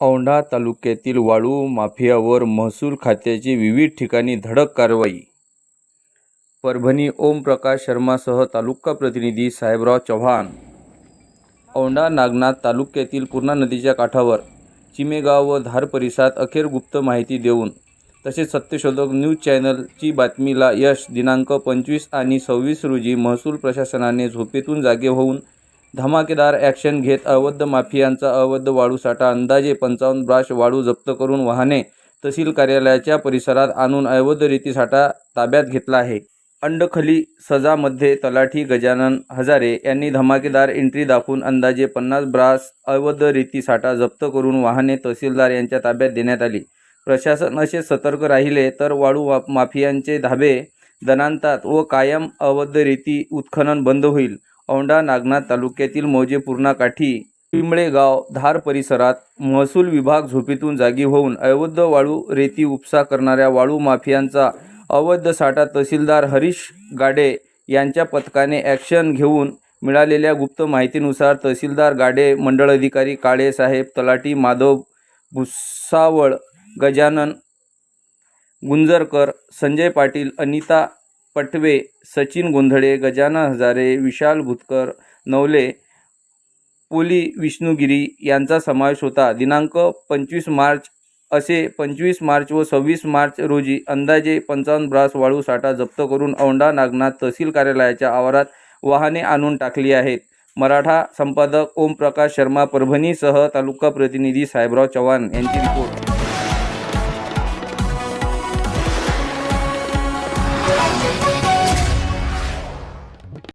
औंढा तालुक्यातील वाळू माफियावर महसूल खात्याची विविध ठिकाणी धडक कारवाई. परभणी ओमप्रकाश शर्मासह तालुका प्रतिनिधी साहेबराव चव्हाण. औंढा नागनाथ तालुक्यातील पूर्णा नदीच्या काठावर चिमेगाव व धार परिसरात अखेर गुप्त माहिती देऊन तसेच सत्यशोधक न्यूज चॅनलची बातमीला यश दिनांक पंचवीस आणि सव्वीस रोजी महसूल प्रशासनाने झोपेतून जागे होऊन धमाकेदार ॲक्शन घेत अवैध माफियांचा अवैध वाळूसाठा अंदाजे पंचावन्न ब्राश वाळू जप्त करून वाहने तहसील कार्यालयाच्या परिसरात आणून अवैध रीतीसाठा ताब्यात घेतला आहे. अंडखली सजामध्ये तलाठी गजानन हजारे यांनी धमाकेदार एंट्री दाखवून अंदाजे पन्नास ब्रास अवैध रीतीसाठा जप्त करून वाहने तहसीलदार यांच्या ताब्यात देण्यात आली. प्रशासन असे सतर्क राहिले तर वाळू माफियांचे धाबे दनांतात व कायम अवैध रीती उत्खनन बंद होईल. औंढा नागनाथ तालुक्यातील मौजे पूर्णा काठी पिंबळे गाव धार परिसरात महसूल विभाग झोपेतून जागी होऊन अवैध वाळू रेती उपसा करणाऱ्या वाळू माफियांचा अवैध साठा तहसीलदार हरीश गाडे यांच्या पथकाने ॲक्शन घेऊन मिळालेल्या गुप्त माहितीनुसार तहसीलदार गाडे मंडळ अधिकारी काळे साहेब तलाटी माधव भुसावळ गजानन गुंजरकर संजय पाटील अनिता पटवे सचिन गोंधळे गजानन हजारे विशाल भुतकर नवले पोली विष्णुगिरी यांचा समावेश होता. दिनांक पंचवीस मार्च असे पंचवीस मार्च व सव्वीस मार्च रोजी अंदाजे पंचावन्न ब्रास वाळू साठा जप्त करून औंढा नागनाथ तहसील कार्यालयाच्या आवारात वाहने आणून टाकली आहेत. मराठा संपादक ओमप्रकाश शर्मा परभणीसह तालुका प्रतिनिधी साहेबराव चव्हाण यांची रिपोर्ट.